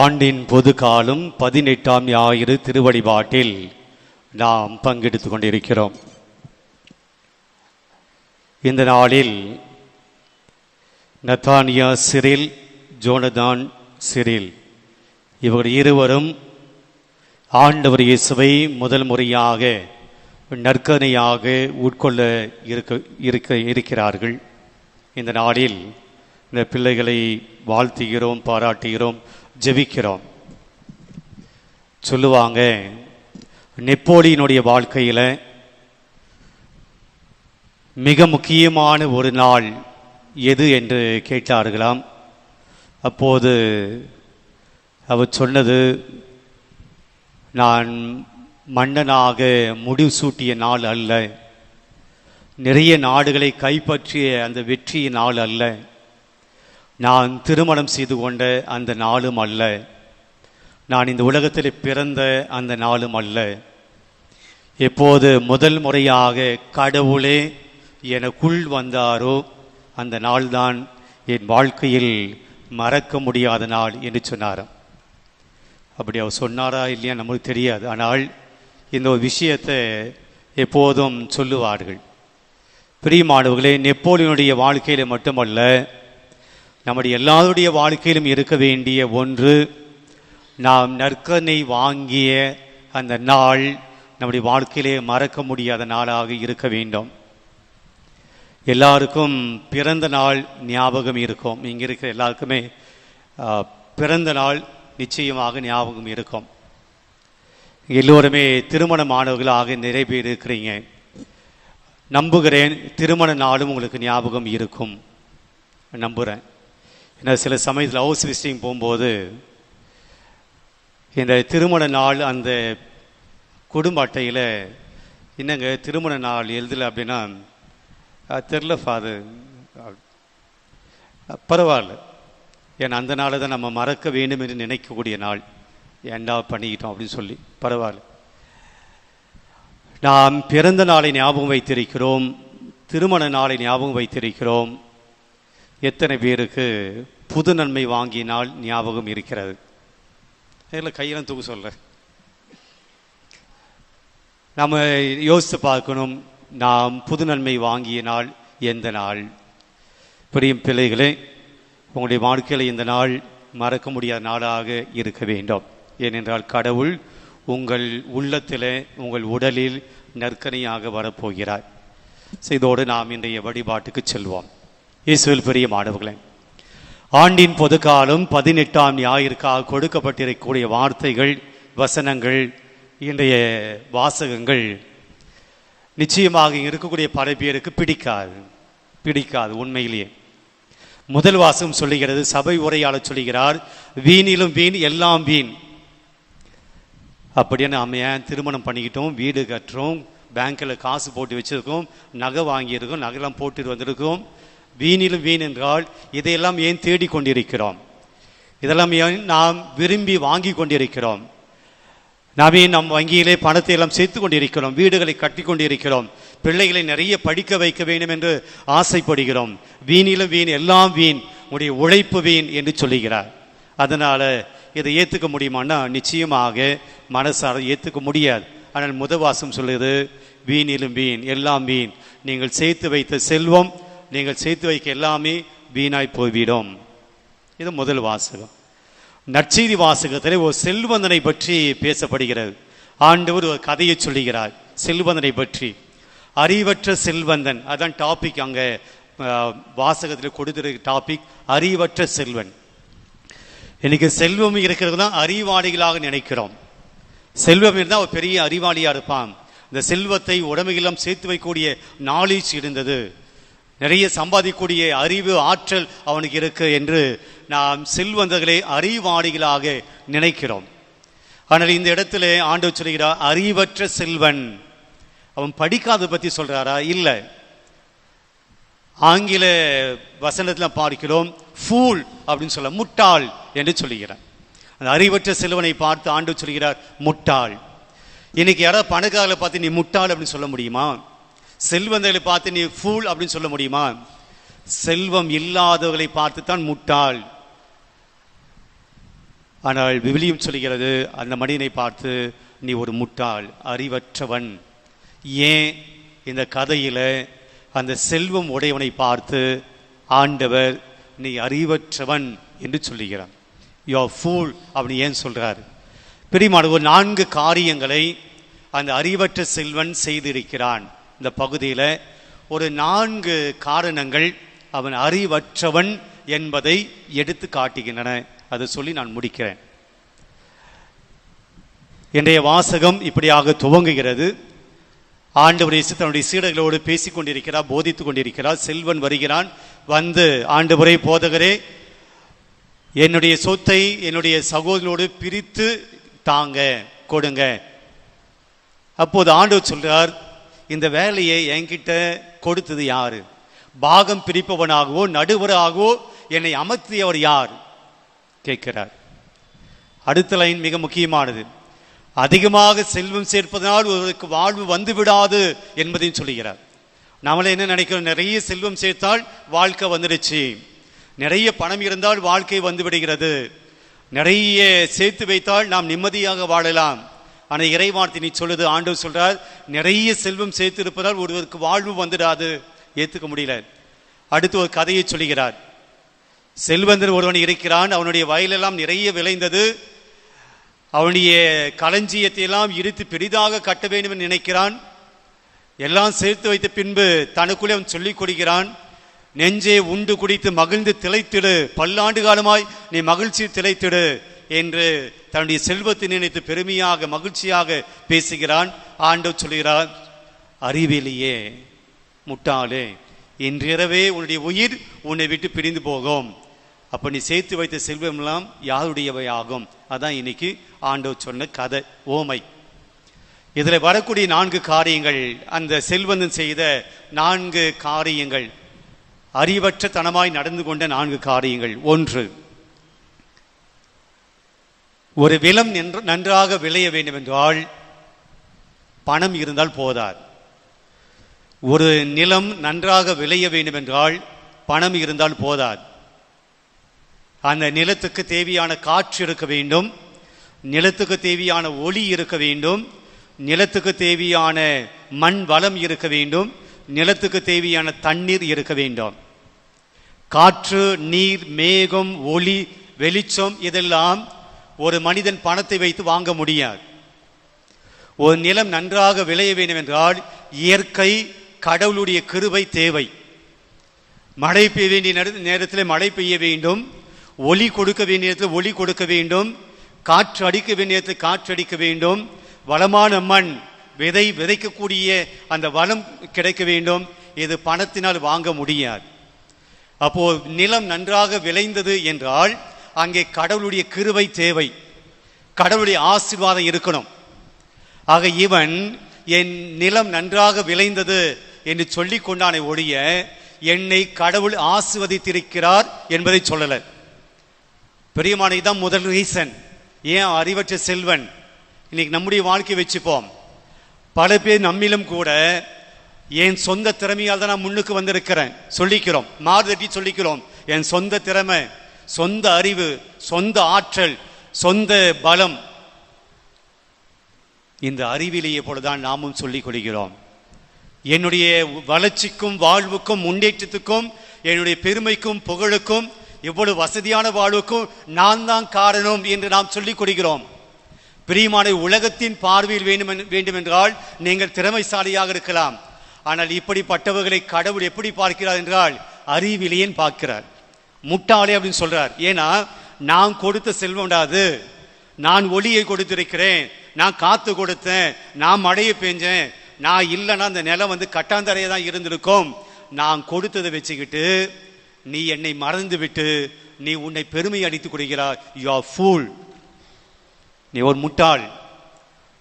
ஆண்டின் பொது காலம் பதினெட்டாம் ஞாயிறு திருவழிபாட்டில் நாம் பங்கெடுத்துக் கொண்டிருக்கிறோம். இந்த நாளில் நத்தானியா சிரில் ஜோனதான் சிரில் இவர் இருவரும் ஆண்டவர் இயேசுவை முதல் முறையாக நற்கனையாக உட்கொள்ள இருக்க இருக்க இருக்கிறார்கள். இந்த நாளில் இந்த பிள்ளைகளை வாழ்த்துகிறோம் பாராட்டுகிறோம். ஜெபிக்கிறோம். சொல்லுவாங்க நெப்போலியனுடைய வாழ்க்கையில் மிக முக்கியமான ஒரு நாள் எது என்று கேட்டார்களாம். அப்போது அவர் சொன்னது நான் மன்னனாக முடிவு சூட்டிய நாள் அல்ல. நிறைய நாடுகளை கைப்பற்றிய அந்த வெற்றிய நாள் அல்ல. நான் திருமணம் செய்து கொண்ட அந்த நாளும் அல்ல. நான் இந்த உலகத்தில் பிறந்த அந்த நாளும் அல்ல. எப்போது முதல் முறையாக கடவுளே எனக்குள் வந்தாரோ அந்த நாள்தான் என் வாழ்க்கையில் மறக்க முடியாத நாள் என்று சொன்னாராம். அப்படி அவர் சொன்னாரா இல்லையா நமக்கு தெரியாது. ஆனால் இந்த ஒரு விஷயத்தை எப்போதும் சொல்லுவார்கள். பிரியமானவர்களே நெப்போலியனுடைய வாழ்க்கையில் மட்டுமல்ல நம்முடைய எல்லாருடைய வாழ்க்கையிலும் இருக்க வேண்டிய ஒன்று நாம் நற்கனை வாங்கிய அந்த நாள் நம்முடைய வாழ்க்கையிலே மறக்க முடியாத நாளாக இருக்க வேண்டும். எல்லாருக்கும் பிறந்த நாள் ஞாபகம் இருக்கும். இங்கே இருக்கிற எல்லாருக்குமே பிறந்த நாள் நிச்சயமாக ஞாபகம் இருக்கும். எல்லோருமே திருமணமானவர்களாக நிறைய பேர் இருக்கிறீங்க நம்புகிறேன் திருமண நாளும் உங்களுக்கு ஞாபகம் இருக்கும். நம்புகிறேன் ஏன்னா சில சமயத்தில் ஹவுஸ் விசிட்டிங் போகும்போது இந்த திருமண நாள் அந்த குடும்ப அட்டையில் என்னங்க திருமண நாள் எழுதலை அப்படின்னா? தெரில ஃபாதர் பரவாயில்ல. ஏன்னா அந்த நாளை தான் நம்ம மறக்க வேண்டும் என்று நினைக்கக்கூடிய நாள். ஏண்டா பண்ணிக்கிட்டோம்? அப்படின்னு சொல்லி பரவாயில்ல. நாம் பிறந்த நாளை ஞாபகம் வைத்திருக்கிறோம். திருமண நாளை ஞாபகம் வைத்திருக்கிறோம். எத்தனை பேருக்கு புது நன்மை வாங்கினால் ஞாபகம் இருக்கிறது? இதில் கையெல்லாம் தூக்க சொல்ல நம்ம யோசித்து பார்க்கணும் நாம் புது நன்மை வாங்கிய நாள் எந்த நாள்? பிரியும் பிள்ளைகளே உங்களுடைய வாழ்க்கையில் இந்த நாள் மறக்க முடியாத நாளாக இருக்க வேண்டும். ஏனென்றால் கடவுள் உங்கள் உள்ளத்தில் உங்கள் உடலில் நற்கனையாக வரப்போகிறார். இதோடு நாம் இன்றைய வழிபாட்டுக்கு செல்வோம். இயேசுவில் பெரிய மாணவர்களே ஆண்டின் பொதுக்காலம் பதினெட்டாம் ஞாயிற்காக கொடுக்கப்பட்டிருக்கக்கூடிய வார்த்தைகள் வசனங்கள் இன்றைய வாசகங்கள் நிச்சயமாக இருக்கக்கூடிய பல பேருக்கு பிடிக்காது பிடிக்காது உண்மையிலேயே. முதல் வாசகம் சொல்லுகிறது சபை உரையாளர் சொல்லுகிறார் வீணிலும் வீண் எல்லாம் வீண். அப்படின்னு நம்ம ஏன் திருமணம் பண்ணிக்கிட்டோம் வீடு கட்டுறோம் பேங்க்கில் காசு போட்டு வச்சுருக்கோம் நகை வாங்கியிருக்கோம் நகைலாம் போட்டுட்டு வந்திருக்கோம். வீணிலும் வீண் என்றால் இதையெல்லாம் ஏன் தேடிக்கொண்டிருக்கிறோம்? இதெல்லாம் ஏன் நாம் விரும்பி வாங்கி கொண்டிருக்கிறோம்? நாமே நம் வங்கியிலே பணத்தை எல்லாம் சேர்த்து கொண்டிருக்கிறோம் வீடுகளை கட்டி கொண்டிருக்கிறோம் பிள்ளைகளை நிறைய படிக்க வைக்க வேண்டும் என்று ஆசைப்படுகிறோம். வீணிலும் வீண் எல்லாம் வீண் உடைய உழைப்பு வீண் என்று சொல்லுகிறார். அதனால் இதை ஏற்றுக்க முடியுமான்னா நிச்சயமாக மனசார ஏற்றுக்க முடியாது. ஆனால் முதவாசம் சொல்லுது வீணிலும் வீண் எல்லாம் வீண் நீங்கள் சேர்த்து வைத்த செல்வம் நீங்கள் சேர்த்து வைக்க எல்லாமே வீணாய் போய்விடும். இது முதல் வாசகம். நற்செய்தி வாசகத்தில் ஒரு செல்வந்தனை பற்றி பேசப்படுகிறது. ஆண்டவர் ஒரு கதையை சொல்லுகிறார். செல்வந்தனை பற்றி. அறிவற்ற செல்வந்தன். அதான் டாபிக் அங்கே வாசகத்தில் கொடுத்திருக்க டாபிக் அறிவற்ற செல்வன். எனக்கு செல்வம் இருக்கிறது தான் அறிவாளிகளாக நினைக்கிறோம். செல்வம் இருந்தால் ஒரு பெரிய அறிவாளியாக இருப்பான். இந்த செல்வத்தை உடமையெல்லாம் சேர்த்து வைக்கக்கூடிய நாலேஜ் இருந்தது. நிறைய சம்பாதிக்கக்கூடிய அறிவு ஆற்றல் அவனுக்கு இருக்கு என்று நாம் செல்வந்தர்களை அறிவாளிகளாக நினைக்கிறோம். ஆனால் இந்த இடத்துல ஆண்டு சொல்கிறார் அறிவற்ற செல்வன். அவன் படிக்காத பற்றி சொல்கிறாரா இல்லை. ஆங்கில வசனத்தில் பார்க்கிறோம் ஃபூல் அப்படின்னு சொல்ல முட்டாள் என்று சொல்லுகிறார். அந்த அறிவற்ற செல்வனை பார்த்து ஆண்டு சொல்கிறார் முட்டாள். இன்னைக்கு யாராவது பணக்காரர்களை பார்த்து நீ முட்டாள் அப்படின்னு சொல்ல முடியுமா? செல்வந்தர்களை பார்த்து நீ ஃபூல் அப்படின்னு சொல்ல முடியுமா? செல்வம் இல்லாதவர்களை பார்த்து தான் முட்டாள். ஆனால் விவிலியம் சொல்கிறது அந்த மனிதனை பார்த்து நீ ஒரு முட்டாள் அறிவற்றவன். ஏன்? இந்த கதையில் அந்த செல்வம் உடையவனை பார்த்து ஆண்டவர் நீ அறிவற்றவன் என்று சொல்லுகிறான் யோ ஃபூல் அப்படின்னு ஏன் சொல்கிறார் பெரியமான ஒரு நான்கு காரியங்களை அந்த அறிவற்ற செல்வன் செய்திருக்கிறான். இந்த பகுதியில் ஒரு நான்கு காரணங்கள் அவன் அறிவற்றவன் என்பதை எடுத்து காட்டுகின்றன. அதை சொல்லி நான் முடிக்கிறேன். இன்றைய வாசகம் இப்படியாக துவங்குகிறது. ஆண்டவர் இயேசு தன்னுடைய சீடர்களோடு பேசிக் கொண்டிருக்கிறார் போதித்து கொண்டிருக்கிறார் செல்வன் வருகிறான். வந்து ஆண்டவரே போதகரே என்னுடைய சொத்தை என்னுடைய சகோதரனோடு பிரித்து தாங்க கொடுங்க. அப்போது ஆண்டவர் சொல்றார் இந்த வேலையை என்கிட்ட கொடுத்தது யாரு? பாகம் பிரிப்பவனாகவோ நடுவராகவோ என்னை அமர்த்தியவர் யார்? கேட்கிறார். அடுத்த லைன் மிக முக்கியமானது. அதிகமாக செல்வம் சேர்ப்பதனால் ஒருவருக்கு வாழ்வு வந்து விடாது என்பதையும் சொல்லுகிறார். நம்மளை என்ன நினைக்கிறோம்? நிறைய செல்வம் சேர்த்தால் வாழ்க்கை வந்துடுச்சு. நிறைய பணம் இருந்தால் வாழ்க்கை வந்து விடுகிறது. நிறைய சேர்த்து வைத்தால் நாம் நிம்மதியாக வாழலாம். ஆனால் இறைவார்த்தை நீ சொல்லுது ஆண்டவர் சொல்கிறார் நிறைய செல்வம் சேர்த்து இருப்பதால் ஒருவருக்கு வாழ்வு வந்துடாது. ஏற்றுக்க முடியல. அடுத்து ஒரு கதையை சொல்லுகிறார். செல்வந்தர் ஒருவன் இருக்கிறான் அவனுடைய வயலெல்லாம் நிறைய விளைந்தது. அவனுடைய களஞ்சியத்தை எல்லாம் இழுத்து பெரிதாக கட்ட வேண்டும் என்று நினைக்கிறான். எல்லாம் சேர்த்து வைத்த பின்பு தனக்குள்ளே அவன் சொல்லிக் கொடுக்கிறான் நெஞ்சே உண்டு குடித்து மகிழ்ந்து திளைத்திடு. பல்லாண்டு காலமாய் நீ மகிழ்ச்சி திளைத்திடு. என்று தன்னுடைய செல்வத்தை நினைத்து பெருமையாக மகிழ்ச்சியாக பேசுகிறான். ஆண்டவர் சொல்கிறார் அறிவிலேயே முட்டாளே இன்றிரவே உன்னுடைய உயிர் உன்னை விட்டு பிரிந்து போகும். அப்போ நீ சேர்த்து வைத்த செல்வமெல்லாம் யாருடையவை ஆகும் அதான் இன்னைக்கு ஆண்டவர் சொன்ன கதை ஓமை. இதில் வரக்கூடிய நான்கு காரியங்கள் அந்த செல்வந்தன் செய்த நான்கு காரியங்கள். அறிவற்ற தனமாய் நடந்து கொண்ட நான்கு காரியங்கள். ஒன்று ஒரு விலம் நின்று நன்றாக விளைய வேண்டும் என்றால் பணம் இருந்தால் போதாது. ஒரு நிலம் நன்றாக விளைய வேண்டும் என்றால் பணம் இருந்தால் போதாது. அந்த நிலத்துக்கு தேவையான காற்று இருக்க வேண்டும் நிலத்துக்கு தேவையான ஒளி இருக்க வேண்டும் நிலத்துக்கு தேவையான மண் வளம் இருக்க வேண்டும் நிலத்துக்கு தேவையான தண்ணீர் இருக்க வேண்டும். காற்று நீர் மேகம் ஒளி வெளிச்சம் இதெல்லாம் ஒரு மனிதன் பணத்தை வைத்து வாங்க முடியாது. ஒரு நிலம் நன்றாக விளைய வேண்டும் என்றால் இயற்கை கடவுளுடைய கிருபை தேவை. மழை பெய்ய வேண்டிய நேரத்தில் மழை பெய்ய வேண்டும். ஒளி கொடுக்க வேண்டிய நேரத்தில் ஒளி கொடுக்க வேண்டும். காற்று அடிக்க வேண்டிய நேரத்தில் காற்று அடிக்க வேண்டும். வளமான மண் விதை விதைக்கக்கூடிய அந்த வளம் கிடைக்க வேண்டும். இது பணத்தினால் வாங்க முடியாது. அப்போ நிலம் நன்றாக விளைந்தது என்றால் அங்கே கடவுளுடைய கிருவை தேவை. கடவுளுடைய ஆசீர்வாதம் இருக்கணும். ஆக இவன் என் நிலம் நன்றாக விளைந்தது என்று சொல்லி கொண்டானே ஒழிய என்னை கடவுள் ஆசிர்வதித்திருக்கிறார் என்பதை சொல்லல. பெரியமான தான் முதல் ரீசன் ஏன் அறிவற்ற செல்வன்? இன்னைக்கு நம்முடைய வாழ்க்கை வச்சுப்போம். பல பேர் நம்மிலும் கூட என் சொந்த திறமையால் தான் நான் முன்னுக்கு வந்திருக்கிறேன் சொல்லிக்கிறோம். மாறுதட்டி சொல்லிக்கிறோம். என் சொந்த திறமை சொந்த அறிவு சொந்த ஆற்றல் சொந்த பலம். இந்த அறிவிலேயே போலதான் நாமும் சொல்லிக் கொள்கிறோம். என்னுடைய வளர்ச்சிக்கும் வாழ்வுக்கும் முன்னேற்றத்துக்கும் என்னுடைய பெருமைக்கும் புகழுக்கும் இவ்வளவு வசதியான வாழ்வுக்கும் நான் தான் காரணம் என்று நாம் சொல்லிக் கொள்கிறோம். பிரியமான உலகத்தின் பார்வையில் வேண்டும் வேண்டுமென்றால் நீங்கள் திறமைசாலியாக இருக்கலாம். ஆனால் இப்படிப்பட்டவர்களை கடவுள் எப்படி பார்க்கிறார் என்றால் அறிவிலேயே பார்க்கிறார். முட்டாளே அப்படின்னு சொல்றார். ஏன்னா நான் கொடுத்த செல்வம்டாது நான் ஒளியை கொடுத்திருக்கிறேன். நான் காத்து கொடுத்தேன். நான் மழையை பெஞ்சேன். நான் இல்லைன்னா அந்த நிலம் வந்து கட்டாந்தரையை தான் இருந்திருக்கும். நான் கொடுத்ததை வச்சுக்கிட்டு நீ என்னை மறந்து விட்டு நீ உன்னை பெருமை அடித்துக் கொள்கிறாய். யூ ஆர் ஃபூல் நீ ஒரு முட்டாள்.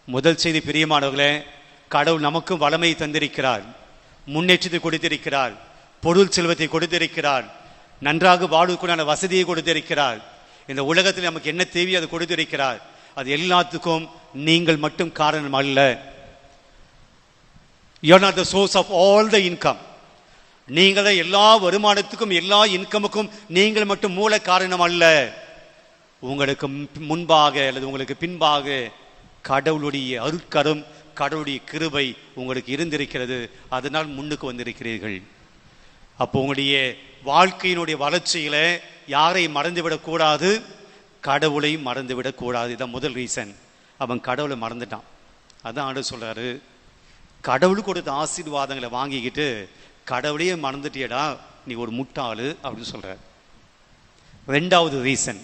முதல் செய்தி பிரியமானவர்களே கடவுள் நமக்கும் வளமை தந்திருக்கிறார். முன்னேற்றத்தை கொடுத்திருக்கிறார். பொருள் செல்வத்தை கொடுத்திருக்கிறார். நன்றாக வாழ்வுக்குண்டான வசதியை கொடுத்திருக்கிறார். இந்த உலகத்தில் நமக்கு என்ன தேவையோ அதை கொடுத்திருக்கிறார். அது எல்லாத்துக்கும் நீங்கள் மட்டும் காரணம் அல்ல. You not the source of all the income நீங்கள் தான் எல்லா வருமானத்துக்கும் எல்லா இன்கமுக்கும் நீங்கள் மட்டும் மூல காரணம் அல்ல. உங்களுக்கு முன்பாக அல்லது உங்களுக்கு பின்பாக கடவுளுடைய அருட்கரும் கடவுளுடைய கிருபை உங்களுக்கு இருந்திருக்கிறது. அதனால் முன்னுக்கு வந்திருக்கிறீர்கள். அப்போ உங்களுடைய வாழ்க்கையினுடைய வளர்ச்சியில் யாரை மறந்துவிடக்கூடாது கடவுளை மறந்துவிடக் இதான் முதல் ரீசன் அவன் கடவுளை மறந்துட்டான். அதான் ஆண்டு சொல்கிறாரு கடவுள் கொடுத்த ஆசீர்வாதங்களை வாங்கிக்கிட்டு கடவுளையே மறந்துட்டியடா நீ ஒரு முட்டாளு அப்படின்னு சொல்கிறார் ரெண்டாவது ரீசன்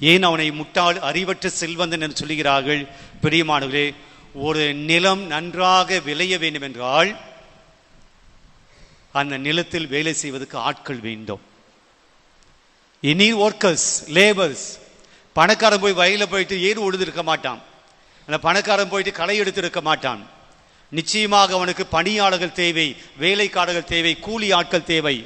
ஏன் அவனை முட்டாள் அறிவற்ற செல்வந்தன் என்று சொல்லுகிறார்கள்? பெரியமானவர்களே ஒரு நிலம் நன்றாக விளைய வேண்டும் என்றால் அந்த நிலத்தில் வேலை செய்வதற்கு ஆட்கள் வேண்டும். இனி ஒர்க்கர்ஸ் லேபர்ஸ் பணக்காரன் போய் வயலில் போயிட்டு ஏறு உழுது இருக்க மாட்டான். அந்த பணக்காரன் போயிட்டு களை எடுத்து இருக்க மாட்டான். நிச்சயமாக அவனுக்கு பணியாளர்கள் தேவை வேலைக்காரர்கள் தேவை கூலி ஆட்கள் தேவை.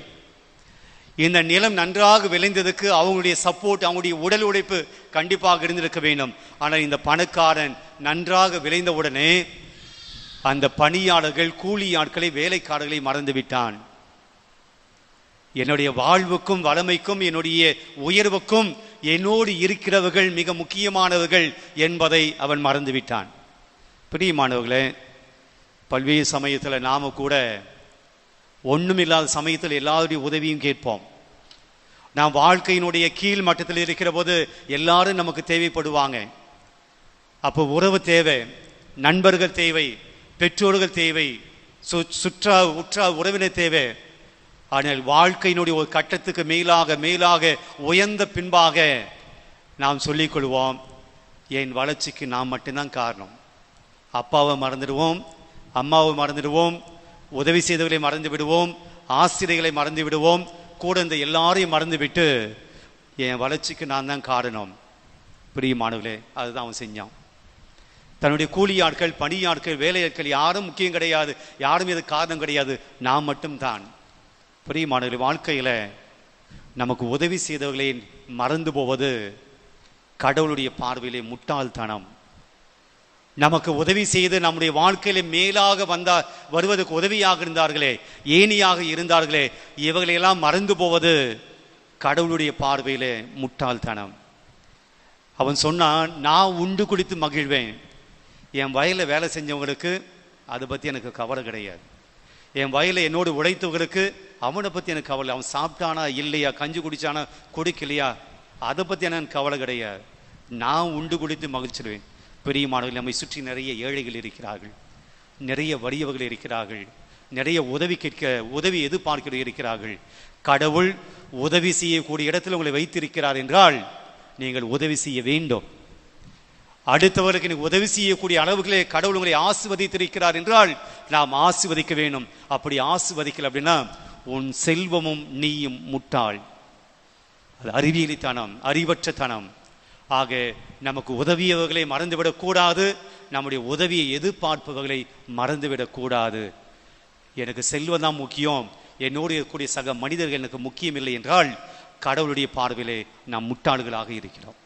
இந்த நிலம் நன்றாக விளைந்ததுக்கு அவங்களுடைய சப்போர்ட் அவங்களுடைய உடல் உழைப்பு கண்டிப்பாக இருந்திருக்க வேண்டும். ஆனால் இந்த பணக்காரன் நன்றாக விளைந்தவுடனே அந்த பணியாளர்கள் கூலி ஆட்களை வேலைக்காரர்களை மறந்து விட்டான். என்னுடைய வாழ்வுக்கும் வளமைக்கும் என்னுடைய உயர்வுக்கும் என்னோடு இருக்கிறவர்கள் மிக முக்கியமானவர்கள் என்பதை அவன் மறந்து விட்டான். பிரியமானவர்களே பல்வேறு சமயத்தில் நாம கூட ஒன்றுமில்லாத சமயத்தில் எல்லாருடைய உதவியும் கேட்போம். நாம் வாழ்க்கையினுடைய கீழ் மட்டத்தில் இருக்கிற போது எல்லாரும் நமக்கு தேவைப்படுவாங்க. அப்போ உறவு தேவை நண்பர்கள் தேவை பெற்றோர்கள் தேவை சு- சுற்றா உற்றா உறவினர் தேவை. ஆனால் வாழ்க்கையினுடைய ஒரு கட்டத்துக்கு மேலாக மேலாக உயர்ந்த பின்பாக நாம் சொல்லிக் கொள்வோம் என் வளர்ச்சிக்கு நாம் மட்டும்தான் காரணம். அப்பாவை மறந்துடுவோம் அம்மாவை மறந்துடுவோம் உதவி செய்தவர்களை மறந்து விடுவோம் ஆசிரியர்களை மறந்து விடுவோம் கூட இந்த எல்லாரையும் மறந்து விட்டு என் வளர்ச்சிக்கு நான் தான் காரணம். பிரியமானவர்களே அதுதான் அவன் செஞ்சான். தன்னுடைய கூலி ஆட்கள் பணி ஆட்கள் வேலையாட்கள் யாரும் முக்கியம் கிடையாது. யாரும் இது காரணம் கிடையாது. நான் மட்டும்தான். பிரியமானவர்களே வாழ்க்கையில் நமக்கு உதவி செய்தவர்களை மறந்து போவது கடவுளுடைய பார்வையிலே முட்டாள்தனம். நமக்கு உதவி செய்து நம்முடைய வாழ்க்கையில மேலாக வந்தா வருவதற்கு உதவியாக இருந்தார்களே ஏணியாக இருந்தார்களே இவர்களையெல்லாம் மறந்து போவது கடவுளுடைய பார்வையிலே முட்டாள்தனம். அவன் சொன்னான் நான் உண்டு குடித்து மகிழ்வேன். என் வயலில் வேலை செஞ்சவங்களுக்கு அதை பற்றி எனக்கு கவலை கிடையாது. என் வயலில் என்னோடு உழைத்தவர்களுக்கு அவனை பற்றி எனக்கு கவலை அவன் சாப்பிட்டானா இல்லையா கஞ்சி குடித்தானா குடிக்கலையா அதை பற்றி எனக்கு கவலை கிடையாது. நான் உண்டு குடித்து மகிழ்ச்சிடுவேன். பெரிய மாணவர்கள் நம்மை சுற்றி நிறைய ஏழைகள் இருக்கிறார்கள். நிறைய வலியவர்கள் இருக்கிறார்கள். நிறைய உதவி கேட்க உதவி எதிர்பார்க்கிற இருக்கிறார்கள். கடவுள் உதவி செய்யக்கூடிய இடத்தில் உங்களை வைத்திருக்கிறார் என்றால் நீங்கள் உதவி செய்ய வேண்டும். அடுத்தவருக்கு நீ உதவி செய்யக்கூடிய அளவுகளே கடவுள் உங்களை ஆசிர்வதித்திருக்கிறார் என்றால் நாம் ஆசிர்வதிக்க வேண்டும். அப்படி ஆசிர்வதிக்கல அப்படின்னா உன் செல்வமும் நீயும் முட்டாள். அது அறிவியலித்தனம் அறிவற்ற தனம். ஆக நமக்கு உதவியவர்களை மறந்துவிடக்கூடாது நம்முடைய உதவியை எதிர்பார்ப்பவர்களை மறந்துவிடக்கூடாது எனக்கு செல்வம் தான் முக்கியம். என்னோடு இருக்கக்கூடிய சக மனிதர்கள் எனக்கு முக்கியம் இல்லை என்றால் கடவுளுடைய பார்வையிலே நாம் முட்டாள்களாக இருக்கிறோம்.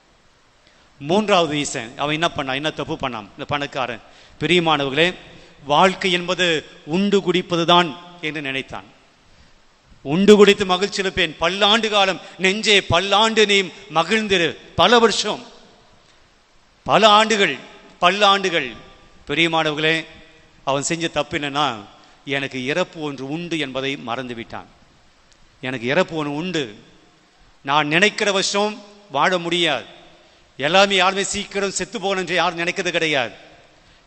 மூன்றாவது ஈசன். அவன் என்ன பண்ணான் என்ன தப்பு பண்ணான்? இந்த பணக்காரன். பிரியமானவர்களே வாழ்க்கை என்பது உண்டு குடிப்பதுதான் என்று நினைத்தான். உண்டு குடித்து மகிழ்ச்சி இருப்பேன் பல்லாண்டு காலம் நெஞ்சே பல்லாண்டு நீ மகிழ்ந்திரு. பல வருஷம். பல ஆண்டுகள் பல்லாண்டுகள் பெரியமானவர்களே அவன் செஞ்ச தப்பு என்னன்னா எனக்கு இறப்பு ஒன்று உண்டு என்பதை மறந்து விட்டான் எனக்கு இறப்பு ஒன்று உண்டு. நான் நினைக்கிற வருஷம் வாழ முடியாது. எல்லாமே யாருமே சீக்கிரம் செத்து போகணும் என்று யாரும் நினைக்கிறது கிடையாது.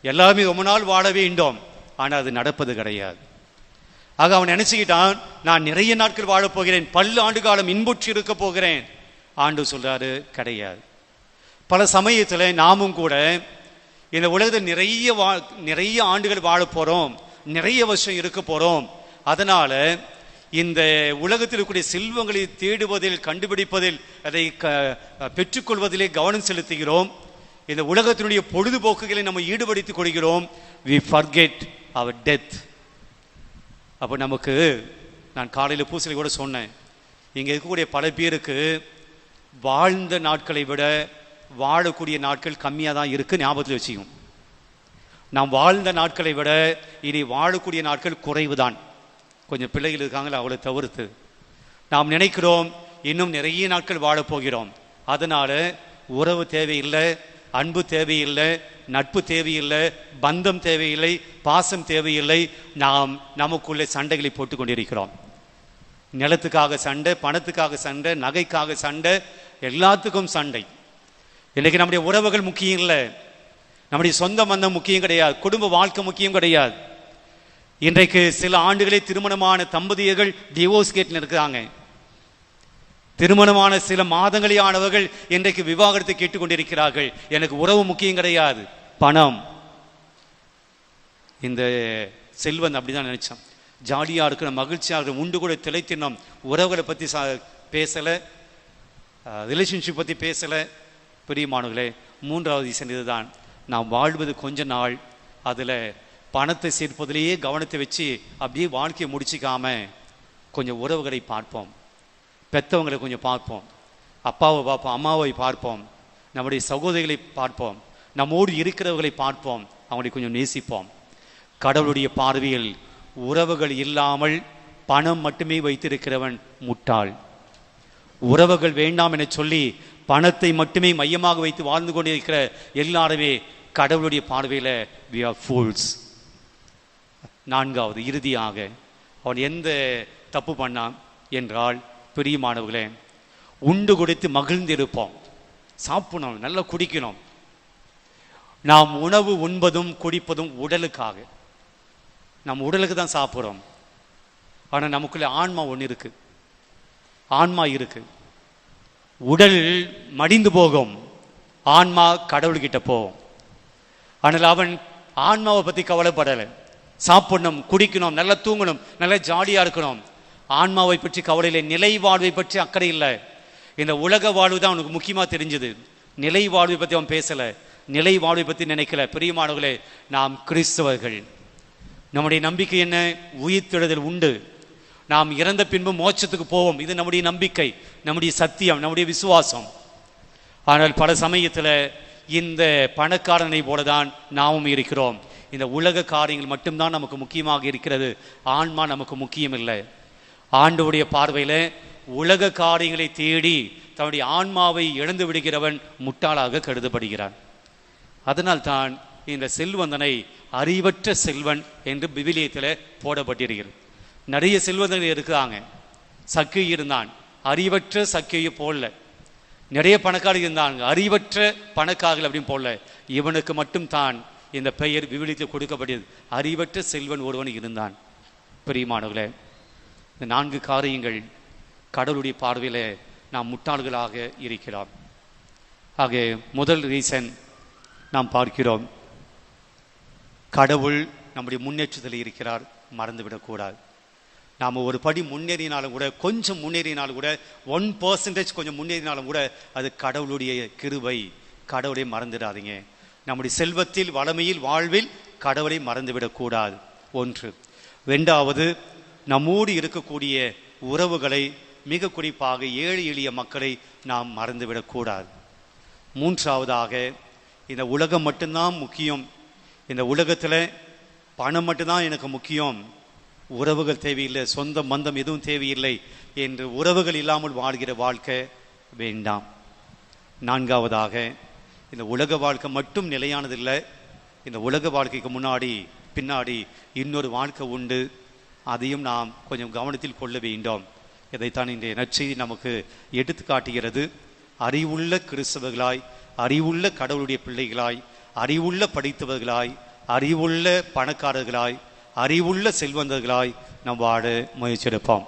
எல்லாமே ரொம்ப நாள் வாழ வேண்டும். ஆனால் அது நடப்பது கிடையாது. ஆக அவன் நினச்சிக்கிட்டான் நான் நிறைய நாட்கள் வாழப்போகிறேன் பல்லு ஆண்டு காலம் இன்புற்றி இருக்க போகிறேன். ஆண்டு சொல்கிறாரு கிடையாது. பல சமயத்தில் நாமும் கூட இந்த உலகத்தில் நிறைய வா நிறைய ஆண்டுகள் வாழப்போகிறோம் நிறைய வருஷம் இருக்க போகிறோம் அதனால் இந்த உலகத்தில் இருக்கக்கூடிய செல்வங்களை தேடுவதில் கண்டுபிடிப்பதில் அதை க பெற்றுக்கொள்வதிலே கவனம் செலுத்துகிறோம். இந்த உலகத்தினுடைய பொழுதுபோக்குகளை நம்ம ஈடுபடுத்திக் கொள்கிறோம். வி ஃபர்கெட் அவர் டெத் அப்போ நமக்கு நான் காலையில் பூசலை கூட சொன்னேன். இங்கே இருக்கக்கூடிய பல பேருக்கு வாழ்ந்த நாட்களை விட வாழக்கூடிய நாட்கள் கம்மியாக தான் இருக்குது ஞாபகத்தில் வச்சுக்கும் நாம் வாழ்ந்த நாட்களை விட இனி வாழக்கூடிய நாட்கள் குறைவு தான் கொஞ்சம் பிள்ளைகள் இருக்காங்களே அவளை தவிர்த்து. நாம் நினைக்கிறோம் இன்னும் நிறைய நாட்கள் வாழப் போகிறோம் உறவு தேவையில்லை அன்பு தேவையில்லை நட்பு தேவையில்லை பந்தம் தேவையில்லை பாசம் தேவையில்லை. நாம் நமக்குள்ளே சண்டைகளை போட்டுக்கொண்டிருக்கிறோம் நிலத்துக்காக சண்டை பணத்துக்காக சண்டை நகைக்காக சண்டை எல்லாத்துக்கும் சண்டை. இன்றைக்கி நம்முடைய உறவுகள் முக்கியம் இல்லை. நம்முடைய சொந்த மந்தம் முக்கியம் கிடையாது குடும்ப வாழ்க்கை முக்கியம் கிடையாது. இன்றைக்கு சில ஆண்டுகளே திருமணமான தம்பதியர்கள் டிவோர்ஸ் கேட்டில் இருக்கிறாங்க திருமணமான சில மாதங்களே ஆனவர்கள் இன்றைக்கு விவாகரத்தை கேட்டுக்கொண்டிருக்கிறார்கள். எனக்கு உறவு முக்கியம் கிடையாது. பணம். இந்த செல்வன் அப்படிதான் நினைச்சான். ஜாலியா இருக்கிற மகிழ்ச்சியாக இருக்கிற உண்டு கூட திளைத்தினோம். உறவுகளை பத்தி சா- பேசலை. ரிலேஷன்ஷிப் பத்தி பேசலை. பிரியமானவர்களே மூன்றாவது சென்றதுதான் தான் நாம் வாழ்வது கொஞ்ச நாள் அதில் பணத்தை சேர்ப்பதிலேயே கவனத்தை வச்சு அப்படியே வாழ்க்கையை முடிச்சிக்காம கொஞ்சம் உறவுகளை பார்ப்போம். பெத்தவங்களை கொஞ்சம் பார்ப்போம். அப்பாவை பார்ப்போம் அம்மாவை பார்ப்போம். நம்முடைய சகோதரிகளை பார்ப்போம். நம்மோடு இருக்கிறவர்களை பார்ப்போம். அவங்களை கொஞ்சம் நேசிப்போம். கடவுளுடைய பார்வையில் உறவுகள் இல்லாமல் பணம் மட்டுமே வைத்திருக்கிறவன் முட்டாள். உறவுகள் வேண்டாம் என சொல்லி பணத்தை மட்டுமே மையமாக வைத்து வாழ்ந்து கொண்டிருக்கிற எல்லாருமே கடவுளுடைய பார்வையில் வி ஆர் ஃபூல்ஸ் நான்காவது இறுதியாக அவன் எந்த தப்பு பண்ணான் என்றால் பிரியமானவர்களே உண்டு கொடுத்து மகிழ்ந்திருப்போம் சாப்பிடணும் நல்லா குடிக்கணும். நாம் உணவு உண்பதும் குடிப்பதும் உடலுக்காக. நம்ம உடலுக்கு தான் சாப்பிட்றோம். ஆனால் நமக்குள்ளே ஆன்மா ஒன்று இருக்கு. ஆன்மா இருக்கு. உடல் மடிந்து போகும். ஆன்மா கடவுள்கிட்ட போகும். ஆனால் அவன் ஆன்மாவை பற்றி கவலைப்படலை. சாப்பிடணும் குடிக்கணும் நல்லா தூங்கணும் நல்லா ஜாலியாக இருக்கணும். ஆன்மாவை பற்றி கவலை இல்லை நிலை வாழ்வை பற்றி அக்கறை இல்லை. இந்த உலக வாழ்வு தான் அவனுக்கு முக்கியமாக தெரிஞ்சது. நிலை வாழ்வை பற்றி அவன் பேசலை. நிலை வாழ்வை பற்றி நினைக்கல. பிரியமானவர்களே நாம் கிறிஸ்தவர்கள். நம்முடைய நம்பிக்கை என்ன? உயிர்த்தெழுதல் உண்டு. நாம் இறந்த பின்பு மோட்சத்துக்கு போவோம். இது நம்முடைய நம்பிக்கை நம்முடைய சத்தியம் நம்முடைய விசுவாசம். ஆனால் பல சமயத்தில் இந்த பணக்காரனை போல தான் நாமும் இருக்கிறோம். இந்த உலக காரியங்கள் மட்டும்தான் நமக்கு முக்கியமாக இருக்கிறது. ஆன்மா நமக்கு முக்கியம் இல்லை ஆண்டவுடைய பார்வையில் உலக காரியங்களை தேடி தன்னுடைய ஆன்மாவை இழந்து விடுகிறவன் முட்டாளாக கருதப்படுகிறான். அதனால் தான் இந்த செல்வந்தனை அறிவற்ற செல்வன் என்று விவிலியத்தில் போடப்பட்டிருக்கிறது. நிறைய செல்வந்தர்கள் இருக்கிறாங்க சக்கி இருந்தான். அறிவற்ற சக்கியை போடல. நிறைய பணக்காரர்கள் இருந்தாங்க. அறிவற்ற பணக்காரர்கள் அப்படின்னு போடல. இவனுக்கு மட்டும் தான் இந்த பெயர் விவிலியத்தில் கொடுக்கப்பட்டது. அறிவற்ற செல்வன் ஒருவன் இருந்தான். பிரியமானவர்களே இந்த நான்கு காரியங்கள் கடவுளுடைய பார்வையில் நாம் முட்டாள்களாக இருக்கிறோம். ஆக முதல் ரீசன் நாம் பார்க்கிறோம். கடவுள் நம்முடைய முன்னேற்றத்தில் இருக்கிறார் மறந்துவிடக்கூடாது. நாம் ஒரு படி முன்னேறினாலும் கூட கொஞ்சம் முன்னேறினாலும் கூட ஒன் பர்சன்டேஜ் கொஞ்சம் முன்னேறினாலும் கூட அது கடவுளுடைய கிருவை கடவுளை மறந்துடாதீங்க. நம்முடைய செல்வத்தில் வளமையில் வாழ்வில் கடவுளை மறந்துவிடக்கூடாது. ஒன்று. ரெண்டாவது நம்மோடு இருக்கக்கூடிய உறவுகளை மிக குறிப்பாக ஏழை எளிய மக்களை நாம் மறந்துவிடக்கூடாது. மூன்றாவதாக இந்த உலகம் மட்டும்தான் முக்கியம். இந்த உலகத்தில் பணம் மட்டும்தான் எனக்கு முக்கியம். உறவுகள் தேவையில்லை சொந்த மந்தம் எதுவும் தேவையில்லை என்று உறவுகள் இல்லாமல் வாழ்கிற வாழ்க்கை வேண்டாம். நான்காவதாக இந்த உலக வாழ்க்கை மட்டும் நிலையானதில்லை. இந்த உலக வாழ்க்கைக்கு முன்னாடி பின்னாடி இன்னொரு வாழ்க்கை உண்டு. அதையும் நாம் கொஞ்சம் கவனத்தில் கொள்ள வேண்டும். இதைத்தான் இந்த நற்செய்தி நமக்கு எடுத்து காட்டுகிறது. அறிவுள்ள கிறிஸ்தவர்களாய் அறிவுள்ள கடவுளுடைய பிள்ளைகளாய் அறிவுள்ள படித்தவர்களாய் அறிவுள்ள பணக்காரர்களாய் அறிவுள்ள செல்வந்தர்களாய் நாம் வாழ முயற்சியெடுப்போம்